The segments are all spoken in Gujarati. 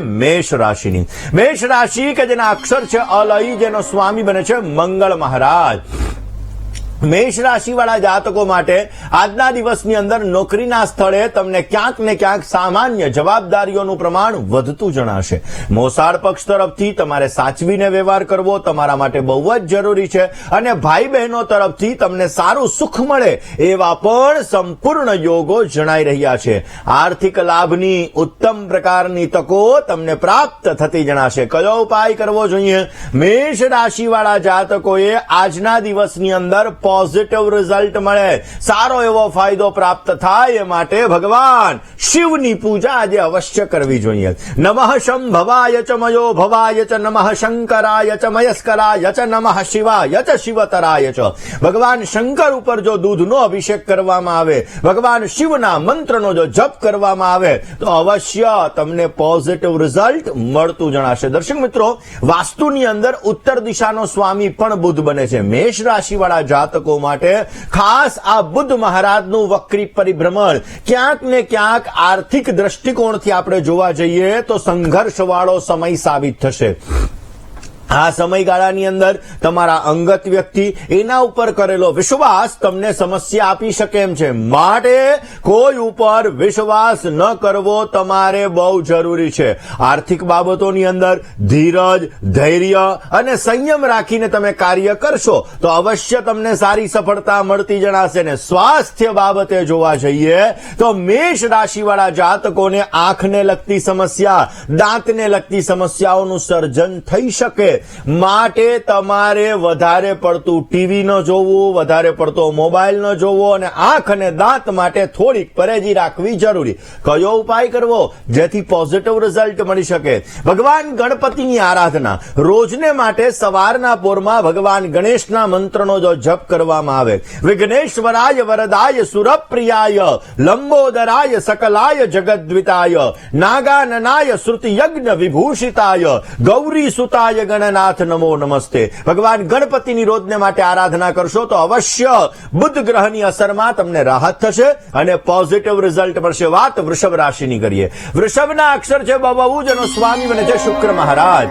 મેષ રાશિની. મેષ રાશિ કે જેના અક્ષર છે અલય, જેનો સ્વામી બને છે મંગળ મહારાજ. મેષ રાશિવાળા જાતકો માટે આજના દિવસની અંદર નોકરીના સ્થળે તમને ક્યાંક ને ક્યાંક સામાન્ય જવાબદારીઓનું પ્રમાણ વધતું જણાશે. મોસાળ પક્ષ તરફથી તમારે સાચવીને વ્યવહાર કરવો તમારા માટે બહુ જ જરૂરી છે અને ભાઈ બહેનો તરફથી તમને સારું સુખ મળે એવા પણ સંપૂર્ણ યોગો જણાઈ રહ્યા છે. આર્થિક લાભની ઉત્તમ પ્રકારની તકો તમને પ્રાપ્ત થતી જણાશે. કયો ઉપાય કરવો જોઈએ? મેષ રાશિવાળા જાતકોએ આજના દિવસની અંદર પોઝિટિવ રિઝલ્ટ મળે. સારો એવો ફાયદો પ્રાપ્ત થાય એ માટે ભગવાન શિવની પૂજા આજે અવશ્ય કરવી જોઈએ. નમઃ શંભવાય ચ ભવાય ચ નમઃ શંકરાય ચ મયસ્કરાય ચ નમઃ શિવાય ચ શિવતરાય ચ. ભગવાન શંકર ઉપર જો દૂધનો અભિષેક કરવામાં આવે, ભગવાન શિવના મંત્રનો જો જપ કરવામાં આવે, તો અવશ્ય તમને પોઝિટિવ રિઝલ્ટ મળતું જણાશે. દર્શક મિત્રો, વાસ્તુની અંદર ઉત્તર દિશાનો સ્વામી પણ બુધ બને છે. મેષ રાશિવાળા જાતકો માટે ખાસ આ બુદ્ધ મહારાજનું વક્રી પરિભ્રમણ. ક્યાંક ને ક્યાંક આર્થિક દ્રષ્ટિકોણથી આપણે જોવા જઈએ તો સંઘર્ષવાળો સમય સાબિત થશે. આ સમયગાળાની અંદર તમારા અંગત વ્યક્તિ એના ઉપર કરેલો વિશ્વાસ તમને સમસ્યા આપી શકે એમ છે. માટે કોઈ ઉપર વિશ્વાસ ન કરવો તમારે બહુ જરૂરી છે. આર્થિક બાબતોની અંદર ધીરજ, ધૈર્ય અને સંયમ રાખીને તમે કાર્ય કરશો તો અવશ્ય તમને સારી સફળતા મળતી જણાશે ને સ્વાસ્થ્ય બાબતે જોવા જઈએ તો મેષ રાશિવાળા જાતકોને આંખને લગતી સમસ્યા, દાંતને લગતી સમસ્યાઓનું સર્જન થઈ શકે. માટે તમારે વધારે પડતું ટીવી ન જોવું, વધારે પડતો મોબાઈલ ન જોવો અને આંખ અને દાંત માટે થોડીક પરેજી રાખવી જરૂરી. કયો ઉપાય કરવો? જેથી પોઝિટિવ રિઝલ્ટ મળી શકે. ભગવાન ગણપતિની આરાધના. રોજને માટે સવારના પોરમાં ભગવાન ગણેશના મંત્રનો જો જપ કરવામાં આવે. વિઘ્નેશ્વરાય વરદાય સુરપ્રિયાય, લંબોદરાય સકલાય જગદ્વિતાય, નાગાનનાય શ્રુતિ યજ્ઞ વિભૂષિતાય, ગૌરી સુતાય ગણનાથ નમો નમસ્તે. ભગવાન ગણપતિની રોજને માટે આરાધના કરશો તો અવશ્ય બુદ્ધ ગ્રહની અસરમાં તમને રાહત થશે અને પોઝિટિવ રિઝલ્ટ મળશે. વાત વૃષભ રાશિની કરીએ. વૃષભના અક્ષર છે બહુ જેનો સ્વામી બને છે શુક્ર મહારાજ.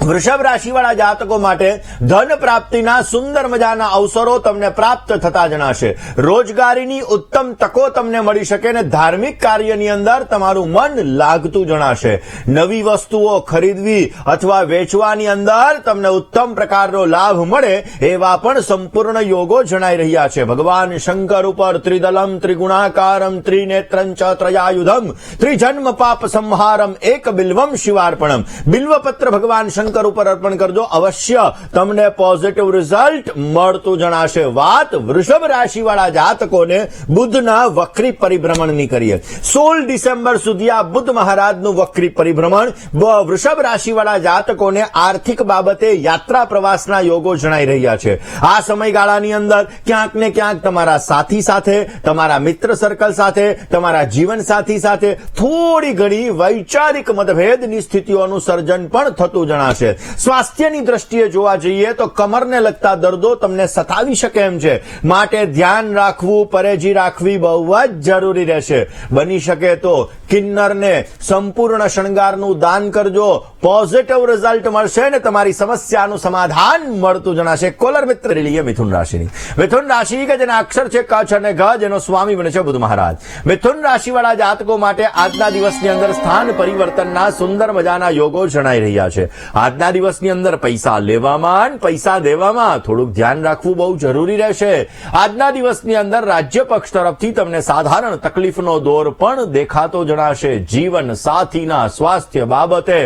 વૃષભ રાશિવાળા જાતકો માટે ધન પ્રાપ્તિના સુંદર મજાના અવસરો તમને પ્રાપ્ત થતા જણાશે. રોજગારીની ઉત્તમ તકો તમને મળી શકે અને ધાર્મિક કાર્યની અંદર તમારું મન લાગતું જણાશે. નવી વસ્તુઓ ખરીદવી અથવા વેચવાની અંદર તમને ઉત્તમ પ્રકારનો લાભ મળે એવા પણ સંપૂર્ણ યોગો જણાઈ રહ્યા છે. ભગવાન શંકર ઉપર ત્રિદલમ, ત્રિગુણાકારમ, ત્રિનેત્રં ચ ત્રયાયુધમ, ત્રિજન્મ પાપ સંહારમ, એક બિલ્વમ શિવાર્પણમ. બિલ્વપત્ર ભગવાન શંકર ઉપર અર્પણ કરજો. અવશ્ય તમને પોઝિટિવ રિઝલ્ટ મળતું જણાશે. વાત વૃષભ રાશિવાળા જાતકોને બુદ્ધના વક્રી પરિભ્રમણની કરીએ. સોળ ડિસેમ્બર સુધી આ બુદ્ધ મહારાજનું વક્રી પરિભ્રમણ. વૃષભ રાશિવાળા જાતકોને આર્થિક બાબતે યાત્રા પ્રવાસના યોગો જણાઈ રહ્યા છે. આ સમયગાળાની અંદર ક્યાંક ને ક્યાંક તમારા સાથી સાથે, તમારા મિત્ર સર્કલ સાથે, તમારા જીવન સાથી સાથે થોડી ઘણી વૈચારિક મતભેદની સ્થિતિઓનું સર્જન પણ થતું જણાશે. સ્વાસ્થ્યની દ્રષ્ટિએ જોવા જઈએ તો કમરને લગતા દર્દો તમને સતાવી શકે એમ છે. માટે ધ્યાન રાખવું, પરેજી રાખવી બહુ જ જરૂરી રહેશે. બની શકે તો કિન્નરને સંપૂર્ણ શણગારનું દાન કરજો. પોઝિટિવ રિઝલ્ટ મળશે ને તમારી સમસ્યાનું સમાધાન મળતું જણાશે. કોલર મિત્ર લઈએ મિથુન રાશિની. મિથુન રાશિ કે જેના અક્ષર છે કચ્છ અને ગ જેનો સ્વામી બને છે બુધ મહારાજ. મિથુન રાશિવાળા જાતકો માટે આજના દિવસની અંદર સ્થાન પરિવર્તનના સુંદર મજાના યોગો જણાઈ રહ્યા છે. આજના દિવસની અંદર પૈસા લેવામાં પૈસા દેવામાં થોડુંક ધ્યાન રાખવું બહુ જરૂરી રહેશે. આજના દિવસની અંદર રાજ્ય પક્ષ તરફથી તમને સાધારણ તકલીફનો દોર પણ દેખાતો જણાશે. જીવન સાથીના સ્વાસ્થ્ય બાબતે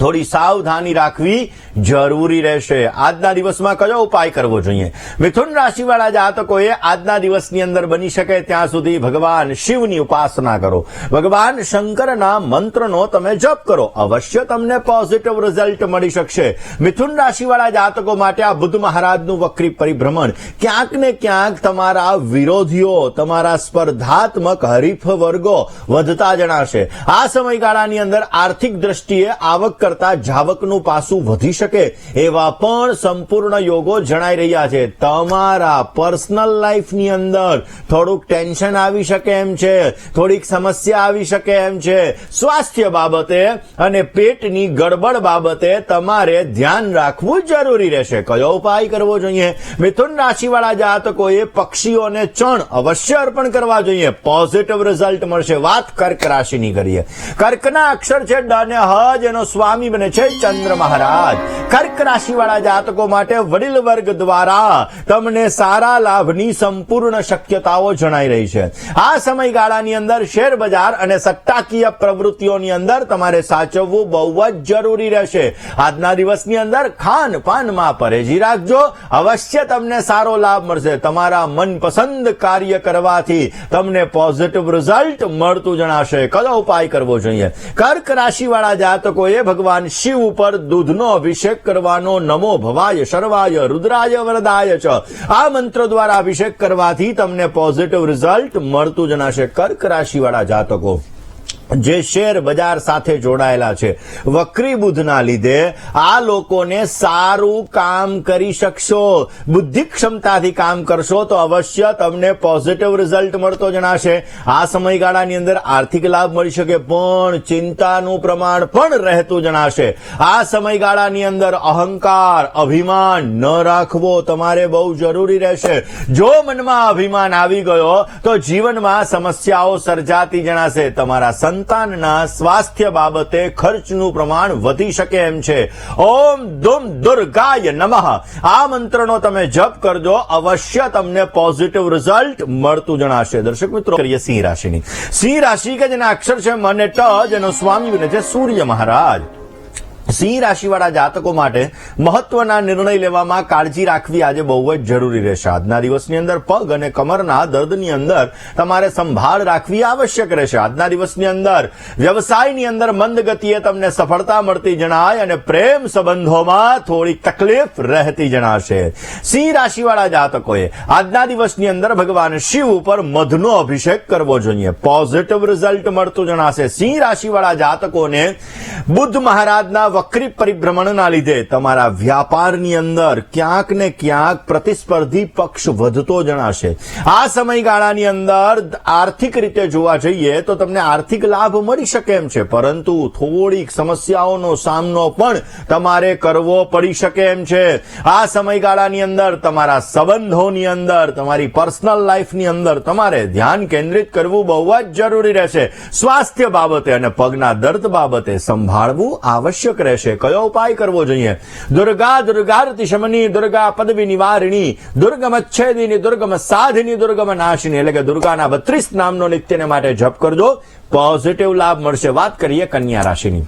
થોડી સાવધાની રાખવી જરૂરી રહેશે. આજના દિવસમાં કયો ઉપાય કરવો જોઈએ? મિથુન રાશિવાળા જાતકોએ આજના દિવસની અંદર બની શકે ત્યાં સુધી ભગવાન શિવની ઉપાસના કરો. ભગવાન શંકરના મંત્રનો તમે જપ કરો. અવશ્ય તમને પોઝિટિવ રિઝલ્ટ મળી શકશે. મિથુન રાશિવાળા જાતકો માટે આ બુદ્ધ મહારાજનું વક્રી પરિભ્રમણ. ક્યાંક ને ક્યાંક તમારા વિરોધીઓ, તમારા સ્પર્ધાત્મક હરીફ વર્ગો વધતા જણાશે. આ સમયગાળાની અંદર આર્થિક દ્રષ્ટિએ આવક કરતા જાવકનું પાસું વધી શકે એવા પણ સંપૂર્ણ યોગો જણાઈ રહ્યા છે. તમારા પર્સનલ લાઈફની અંદર થોડુંક ટેન્શન આવી શકે એમ છે, થોડીક સમસ્યા આવી શકે એમ છે. સ્વાસ્થ્ય બાબતે અને પેટની ગડબડ બાબતે તમારે ધ્યાન રાખવું જરૂરી રહેશે. કયો ઉપાય કરવો જોઈએ? મિથુન રાશિવાળા જાતકોએ પક્ષીઓને ચણ અવશ્ય અર્પણ કરવા જોઈએ. પોઝિટિવ રિઝલ્ટ મળશે. વાત કર્ક રાશિની કરીએ. કર્કના અક્ષર છે ડ અને એનો જેનો સ્વામી બને છે ચંદ્ર મહારાજ. કર્ક રાશિવાળા જાતકો માટે વડીલ વર્ગ દ્વારા તમને સારા લાભની સંપૂર્ણ શક્યતાઓ જણાઈ રહી છે. આ સમયગાળાની અંદર શેર બજાર અને સટ્ટાકીય પ્રવૃત્તિઓની અંદર તમારે સાચવવું બહુ જ જરૂરી રહેશે. આજના દિવસની અંદર ખાન પાનમાં પરેજી રાખજો. અવશ્ય તમને સારો લાભ મળશે. તમારા મનપસંદ કાર્ય કરવાથી તમને પોઝિટિવ રિઝલ્ટ મળતું જણાશે. કયો ઉપાય કરવો જોઈએ? કર્ક રાશિવાળા જાતકોએ ભગવાન શિવ ઉપર દૂધનો અભિષેક કરવાનો નમો ભવાય, શર્વાય, રુદ્રાય, વરદાય ચ આ મંત્ર દ્વારા અભિષેક કરવાથી તમને પોઝિટિવ રિઝલ્ટ મળતું જણાશે કર્ક રાશિવાળા જાતકો. જે શેર બજાર સાથે જોડાયેલા છે. વક્રી બુધના લીધે આ લોકોને સારું કામ કરી શકશો. બુદ્ધિ ક્ષમતાથી કામ કરશો તો અવશ્ય તમને પોઝિટિવ રિઝલ્ટ મળતો જણાશે. આ સમયગાળાની અંદર આર્થિક લાભ મળી શકે પણ ચિંતાનું પ્રમાણ પણ રહેતું જણાશે. આ સમયગાળાની અંદર અહંકાર, અભિમાન ન રાખવો તમારે બહુ જરૂરી રહેશે. જો મનમાં અભિમાન આવી ગયો તો જીવનમાં સમસ્યાઓ સર્જાતી જણાશે. તમારા સંતાનના સ્વાસ્થ્ય બાબતે ખર્ચનું પ્રમાણ વધી શકે એમ છે. ઓમ દુમ દુર્ગાય નમઃ. આ મંત્રનો તમે જપ કરજો. અવશ્ય તમને પોઝિટિવ રિઝલ્ટ મળતું જણાશે. દર્શક મિત્રો, કરીએ સિંહ રાશિની. સિંહ રાશિ કે જેના અક્ષર છે મને ટ, જેનો સ્વામી છે સૂર્ય મહારાજ. સિંહ રાશિવાળા જાતકો માટે મહત્વના નિર્ણય લેવામાં કાળજી રાખવી આજે બહુ જ જરૂરી રહેશે. આજના દિવસની અંદર પગ અને કમરના દર્દની અંદર તમારે સંભાળ રાખવી આવશ્યક રહેશે. આજના દિવસની અંદર વ્યવસાયની અંદર મંદ ગતિએ તમને સફળતા મળતી જણાય અને પ્રેમ સંબંધોમાં થોડી તકલીફ રહેતી જણાશે. સિંહ રાશિવાળા જાતકોએ આજના દિવસની અંદર ભગવાન શિવ ઉપર મધનો અભિષેક કરવો જોઈએ. પોઝિટિવ રિઝલ્ટ મળતું જણાશે. સિંહ રાશિવાળા જાતકોને બુદ્ધ મહારાજના વક્રી પરિભ્રમણના લીધે તમારા વ્યાપારની અંદર ક્યાંક ને ક્યાંક પ્રતિસ્પર્ધી પક્ષ વધતો જણાશે. આ સમયગાળાની અંદર આર્થિક રીતે જોવા જઈએ તો તમને આર્થિક લાભ મળી શકે એમ છે, પરંતુ થોડીક સમસ્યાઓનો સામનો પણ તમારે કરવો પડી શકે એમ છે. આ સમયગાળાની અંદર તમારા સંબંધોની અંદર, તમારી પર્સનલ લાઈફની અંદર તમારે ધ્યાન કેન્દ્રિત કરવું બહુ જ જરૂરી રહેશે. સ્વાસ્થ્ય બાબતે અને પગના દર્દ બાબતે સંભાળવું આવશ્યક રહેશે? કયો ઉપાય કરવો જોઈએ? દુર્ગા, દુર્ગારતિ શમની, દુર્ગા પદવી નિવારણી, દુર્ગમ છેદીની, દુર્ગમ સાધની, દુર્ગમ નાશની. એટલે કે દુર્ગાના બત્રીસ નામનો નિત્યને માટે જપ કરજો. પોઝિટિવ લાભ મળશે. વાત કરીએ કન્યા રાશિની.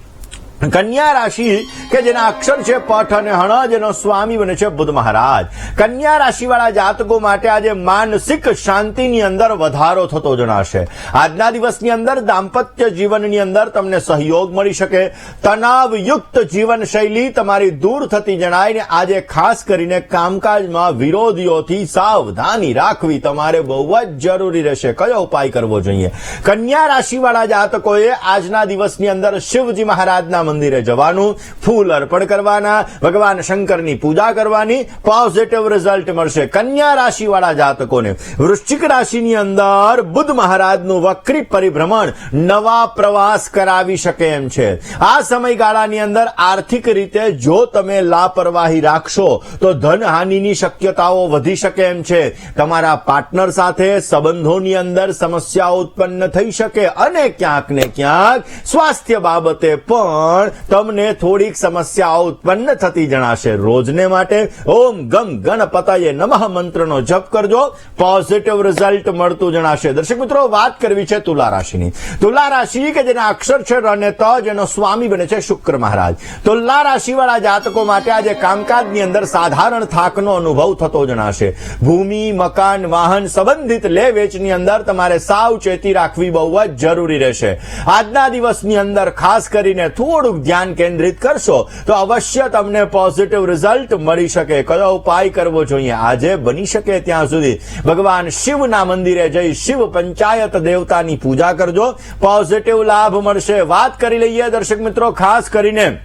કન્યા રાશિ કે જેના અક્ષર છે પઠ અને હણ, જેનો સ્વામી બને છે બુદ્ધ મહારાજ. કન્યા રાશિવાળા જાતકો માટે આજે માનસિક શાંતિની અંદર વધારો થતો જણાશે. આજના દિવસની અંદર દાંપત્ય જીવનની અંદર તમને સહયોગ મળી શકે. તણાવયુક્ત જીવન શૈલી તમારી દૂર થતી જણાય આજે ખાસ કરીને કામકાજમાં વિરોધીઓથી સાવધાની રાખવી તમારે બહુ જ જરૂરી રહેશે. કયો ઉપાય કરવો જોઈએ? કન્યા રાશિવાળા જાતકોએ આજના દિવસની અંદર શિવજી મહારાજના મંદિરે જવાનું, ફૂલ અર્પણ કરવાના, ભગવાન શંકરની પૂજા કરવાની પોઝિટિવ રિઝલ્ટ મળશે કન્યા રાશિવાળા જાતકોને. વૃશ્ચિક રાશિની અંદર બુદ્ધ મહારાજનું વક્રી પરિભ્રમણ નવા પ્રવાસ કરાવી શકે એમ છે. આ સમયગાળાની અંદર આર્થિક રીતે જો તમે લાપરવાહી રાખશો, તો ધન હાનિની શક્યતાઓ વધી શકે એમ છે. તમારા પાર્ટનર સાથે સંબંધોની અંદર સમસ્યાઓ ઉત્પન્ન થઈ શકે અને ક્યાંક ને ક્યાંક સ્વાસ્થ્ય બાબતે પણ તમને થોડીક સમસ્યાઓ ઉત્પન્ન થતી જણાશે. રોજને માટે ઓમ ગમ ગણપતયે નમઃ મંત્રનો જપ કરજો. પોઝિટિવ રિઝલ્ટ મળતું જણાશે. દર્શક મિત્રો, વાત કરવી છે તુલા રાશિની. તુલા રાશિ કે જેના અક્ષર છે અને ત, જેનો સ્વામી બને છે શુક્ર મહારાજ. તુલા રાશિવાળા જાતકો માટે આજે કામકાજની અંદર સાધારણ થાકનો અનુભવ થતો જણાશે. ભૂમિ, મકાન, વાહન સંબંધિત લે વેચની અંદર તમારે સાવચેતી રાખવી બહુ જ જરૂરી રહેશે. આજના દિવસની અંદર ખાસ કરીને થોડુંક ધ્યાન કેન્દ્રિત કરશો, તો અવશ્ય તમને પોઝિટિવ રિઝલ્ટ મળી શકે. કયો ઉપાય કરવો જોઈએ? આજે બની શકે ત્યાં સુધી. ભગવાન શિવના મંદિરે જઈ શિવ પંચાયત દેવતાની પૂજા કરજો. પોઝિટિવ લાભ મળશે. વાત કરી લઈએ દર્શક મિત્રો, ખાસ કરીને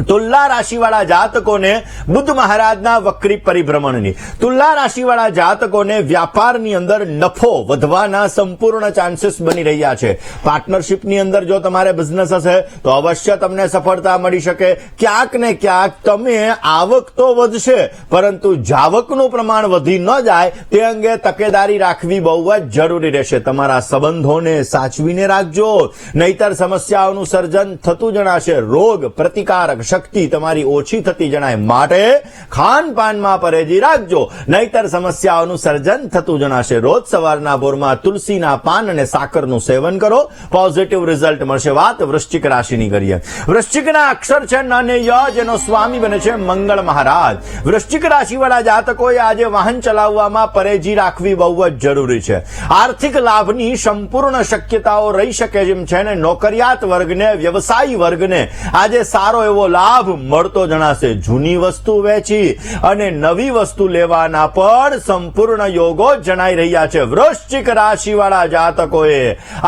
તુલા રાશિવાળા જાતકોને બુદ્ધ મહારાજના વક્રી પરિભ્રમણની. તુલા રાશિવાળા જાતકોને વ્યાપારની અંદર નફો વધવાના સંપૂર્ણ ચાન્સીસ બની રહ્યા છે. પાર્ટનરશિપની અંદર જો તમારે બિઝનેસ હશે, તો અવશ્ય તમને સફળતા મળી શકે. ક્યાંક ને ક્યાંક તમે આવક તો વધશે, પરંતુ જાવકનું પ્રમાણ વધી ન જાય, તે અંગે તકેદારી રાખવી બહુ જ જરૂરી રહેશે. તમારા સંબંધોને સાચવીને રાખજો. નહીતર સમસ્યાઓનું સર્જન થતું જણાશે. રોગ પ્રતિકારક શક્તિ તમારી ઓછી થતી જણાય માટે ખાનપાનમાં પરેજી રાખજો. નહીતર સમસ્યાઓનું સર્જન થતું જણાશે. રોજ સવારના ભોરમાં તુલસીના પાન અને સાકરનું સેવન કરો. પોઝિટિવ રિઝલ્ટ મળશે વાત વૃશ્ચિક રાશિની કરીએ. વૃશ્ચિકના અક્ષર છે નાને જેનો સ્વામી બને છે મંગળ મહારાજ. વૃશ્ચિક રાશિવાળા જાતકોએ આજે વાહન ચલાવવામાં પરેજી રાખવી બહુ જ જરૂરી છે. આર્થિક લાભની સંપૂર્ણ શક્યતાઓ રહી શકે જેમ છે ને નોકરિયાત વર્ગને, વ્યવસાયી વર્ગને આજે સારો એવો લાભ મળતો જણાશે. જૂની વસ્તુ વેચી અને નવી વસ્તુ લેવાના પણ સંપૂર્ણ યોગો જણાઈ રહ્યા છે. વૃશ્ચિક રાશિવાળા જાતકોએ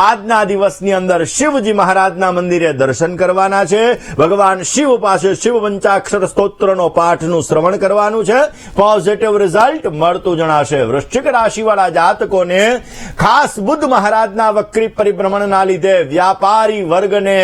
આજના દિવસની અંદર શિવજી મહારાજના મંદિરે દર્શન કરવાના છે. ભગવાન શિવ પાસે શિવ પંચાક્ષર સ્તોત્રનો પાઠનું શ્રવણ કરવાનું છે. પોઝિટિવ રિઝલ્ટ મળતું જણાશે. વૃશ્ચિક રાશિવાળા જાતકોને ખાસ બુદ્ધ મહારાજના વક્રી પરિભ્રમણના લીધે વ્યાપારી વર્ગને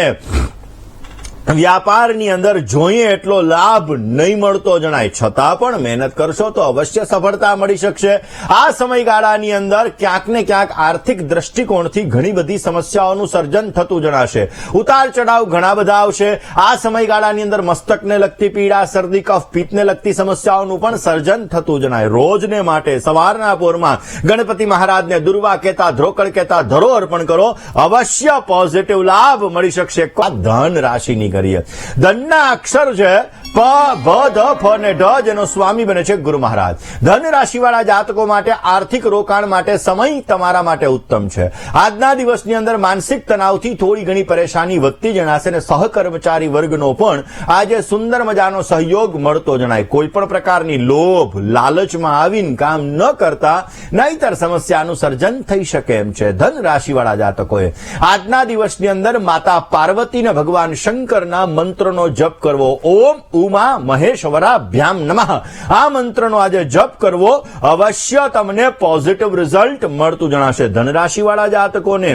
વ્યાપારની અંદર જોઈએ એટલો લાભ નહીં મળતો જણાય. છતાં પણ મહેનત કરશો તો અવશ્ય સફળતા મળી શકશે. આ સમયગાળાની અંદર ક્યાંક ને ક્યાંક આર્થિક દ્રષ્ટિકોણથી ઘણી બધી સમસ્યાઓનું સર્જન થતું જણાશે. ઉતાર ચઢાવ ઘણા બધા આવશે. આ સમયગાળાની અંદર મસ્તકને લગતી પીડા, શરદી, કફ, પિત્તને લગતી સમસ્યાઓનું પણ સર્જન થતું જણાય. રોજને માટે સવારના પોરમાં ગણપતિ મહારાજને દુર્વા કહેતા, ધ્રોકળ કહેતા ધરો અર્પણ કરો. અવશ્ય પોઝિટિવ લાભ મળી શકશે. ધન રાશિની કરીએ ધનના અક્ષર છે પ ભ ધ, ફ અને ઢ જેનો સ્વામી બને છે ગુરુ મહારાજ. ધન રાશિવાળા જાતકો માટે આર્થિક રોકાણ માટે સમય તમારા માટે ઉત્તમ છે. આજના દિવસની અંદર માનસિક તણાવથી થોડી ઘણી પરેશાની વધતી જણાશે અને સહકર્મચારી વર્ગનો પણ આજે સુંદર મજાનો સહયોગ મળતો જણાય. કોઈ પણ પ્રકારની લોભ, લાલચમાં આવીને કામ ન કરતા નહીતર સમસ્યાનું સર્જન થઈ શકે એમ છે ધન રાશિવાળા જાતકોએ. આજના દિવસની અંદર માતા પાર્વતીને ભગવાન શંકરના મંત્રનો જપ કરવો. ઓમ ઉમા મહેશ્વરાભ્યામ નમઃ. આ મંત્રનો આજે જપ કરવો અવશ્ય તમને પોઝિટિવ રિઝલ્ટ મળતું જણાશે. ધનરાશિવાળા જાતકોને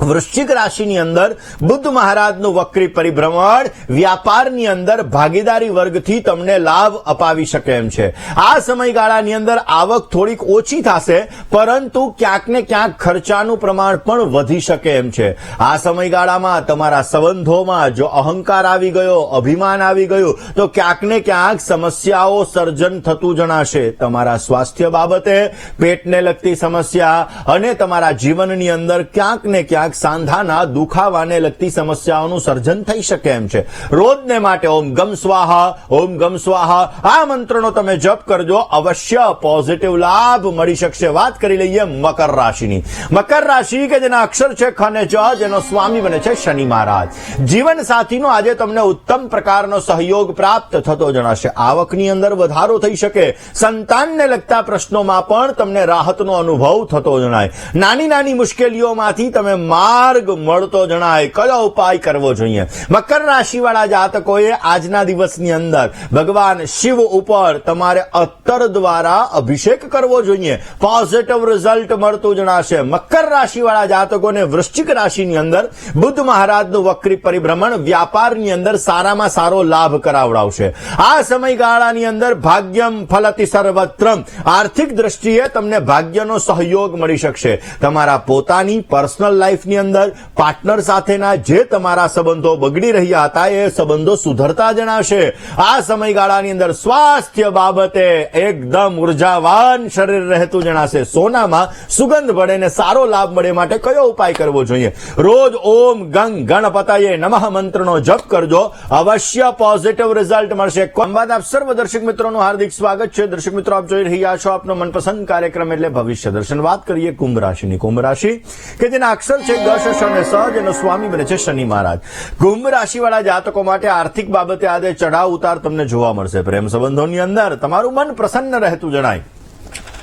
વૃશ્ચિક રાશિની અંદર બુદ્ધ મહારાજનું વક્રી પરિભ્રમણ, વ્યાપારની અંદર ભાગીદારી વર્ગથી તમને લાભ અપાવી શકે એમ છે. આ સમયગાળાની અંદર આવક થોડીક ઓછી થશે, પરંતુ ક્યાંક ને ક્યાંક ખર્ચાનું પ્રમાણ પણ વધી શકે એમ છે. આ સમયગાળામાં તમારા સંબંધોમાં જો અહંકાર આવી ગયો, અભિમાન આવી ગયું, તો ક્યાંક ને ક્યાંક સમસ્યાઓ સર્જન થતું જણાશે. તમારા સ્વાસ્થ્ય બાબતે પેટને લગતી સમસ્યા અને તમારા જીવનની અંદર ક્યાંક ને ક્યાંક સાંધાના દુખાવાને લગતી સમસ્યાઓનું સર્જન થઈ શકે એમ છે. રોજને માટે ઓમ ગમ સ્વાહા, ઓમ ગમ સ્વાહા. આ મંત્રનો તમે જપ કરજો. અવશ્ય પોઝિટિવ લાભ મળી શકશે. વાત કરી લઈએ મકર રાશિની. મકર રાશિ કે જેના અક્ષર છે ખને જ, જેનો સ્વામી બને છે શનિ મહારાજ. જીવન સાથીનો આજે તમને ઉત્તમ પ્રકારનો સહયોગ પ્રાપ્ત થતો જણાશે. આવકની અંદર વધારો થઈ શકે. સંતાનને લગતા પ્રશ્નોમાં પણ તમને રાહતનો અનુભવ થતો જણાય. નાની નાની મુશ્કેલીઓમાંથી તમે માર્ગ મળતો જણાય. કયો ઉપાય કરવો જોઈએ? મકર રાશિવાળા જાતકોએ આજના દિવસની અંદર ભગવાન શિવ ઉપર તમારે અત્તર દ્વારા અભિષેક કરવો જોઈએ. પોઝિટિવ રિઝલ્ટ મળતું જણાશે. મકર રાશિવાળા જાતકોને વૃશ્ચિક રાશિની અંદર બુદ્ધ મહારાજનું વક્રી પરિભ્રમણ વ્યાપારની અંદર સારામાં સારો લાભ કરાવડાવશે. આ સમયગાળાની અંદર ભાગ્યમ ફલતી સર્વત્રમ આર્થિક દ્રષ્ટિએ તમને ભાગ્યનો સહયોગ મળી શકશે. તમારા પોતાની પર્સનલ લાઈફની અંદર પાર્ટનર સાથેના જે તમારા સંબંધો બગડી રહ્યા હતા, એ સંબંધો સુધરતા જણાશે. આ સમયગાળાની અંદર સ્વાસ્થ્ય બાબતે એકદમ ઉર્જાવાન શરીર રહેતું જણાશે. સોનામાં સુગંધ ભળે ને સારો લાભ મળે માટે કયો ઉપાય કરવો જોઈએ? રોજ ઓમ ગંગ ગણપતયે નમઃ મંત્રનો જપ કરજો. અવશ્ય પોઝિટિવ રિઝલ્ટ મળશે. બાદ આપ સર્વ દર્શક મિત્રોનું હાર્દિક સ્વાગત છે. દર્શક મિત્રો, આપ જોઈ રહ્યા છો આપનો મનપસંદ કાર્યક્રમ એટલે ભવિષ્ય દર્શન. વાત કરીએ કુંભ રાશિની. કુંભ રાશિ કે જેના અક્ષર છે ગશ શ અને સ જેનો સ્વામી બને છે શનિ મહારાજ. કુંભ રાશિવાળા જાતકો માટે આર્થિક બાબતે આજે ચઢાવ ઉતાર તમને જોવા મળશે. પ્રેમ સંબંધોની અંદર તમારું મન પ્રસન્ન રહેતું જણાય.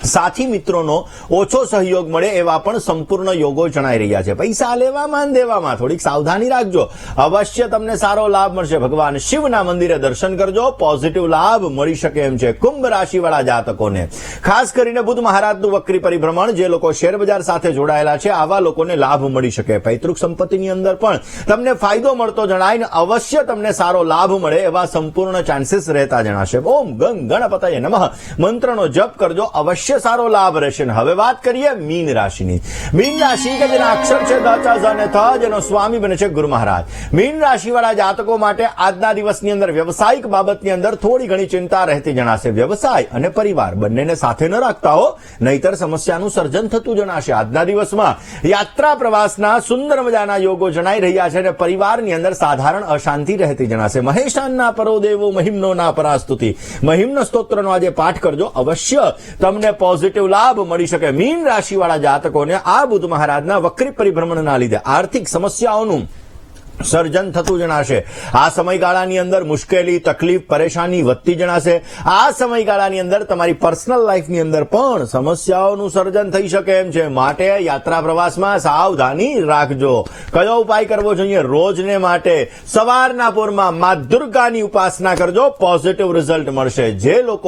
સાથી મિત્રોનો ઓછો સહયોગ મળે એવા પણ સંપૂર્ણ યોગો જણાઈ રહ્યા છે. પૈસા લેવામાં દેવામાં થોડીક સાવધાની રાખજો. અવશ્ય તમને સારો લાભ મળશે. ભગવાન શિવના મંદિરે દર્શન કરજો. પોઝિટિવ લાભ મળી શકે એમ છે કુંભ રાશિવાળા જાતકોને. ખાસ કરીને બુધ મહારાજનું વક્રી પરિભ્રમણ, જે લોકો શેર સાથે જોડાયેલા છે, આવા લોકોને લાભ મળી શકે. પૈતૃક સંપત્તિની અંદર પણ તમને ફાયદો મળતો જણાય અવશ્ય તમને સારો લાભ મળે એવા સંપૂર્ણ ચાન્સીસ રહેતા જણાશે. ઓમ ગંગ ગણપતય નમઃ. મંત્રનો જપ કરજો. અવશ્ય સારો લાભ રહેશે. હવે વાત કરીએ મીન રાશિની. મીન રાશિ કે જેના અક્ષર છે દ અને થ, જેનો સ્વામી બને છે ગુરુ મહારાજ. મીન રાશિવાળા જાતકો માટે આજના દિવસની અંદર વ્યવસાયિક બાબતની અંદર થોડી ઘણી ચિંતા રહેતી જણાશે. વ્યવસાય અને પરિવાર બંનેને સાથે ન રાખતા હો, નહીતર સમસ્યાનું સર્જન થતું જણાશે. આજના દિવસમાં યાત્રા પ્રવાસના સુંદર મજાના યોગો જણાઈ રહ્યા છે અને પરિવારની અંદર સાધારણ અશાંતિ રહેતી જણાશે. મહેશાનના પરો દેવો મહિમનો ના પરાસ્તુતિ. મહિમનો સ્તોત્રનો આજે પાઠ કરજો. અવશ્ય તમને પોઝિટિવ લાભ મળી શકે. મીન રાશિવાળા જાતકોને આ બુધ મહારાજના વક્રી પરિભ્રમણના લીધે આર્થિક સમસ્યાઓનું સર્જન થતું જણાશે. આ સમયગાળાની અંદર મુશ્કેલી, તકલીફ, પરેશાની વધતી જણાશે. આ સમયગાળાની અંદર તમારી પર્સનલ લાઈફની અંદર પણ સમસ્યાઓનું સર્જન થઈ શકે એમ છે. માટે યાત્રા પ્રવાસમાં સાવધાની રાખજો. કયો ઉપાય કરવો જોઈએ? રોજને માટે સવારના પોરમાં મા દુર્ગાની ઉપાસના કરજો. પોઝિટિવ રિઝલ્ટ મળશે. જે લોકો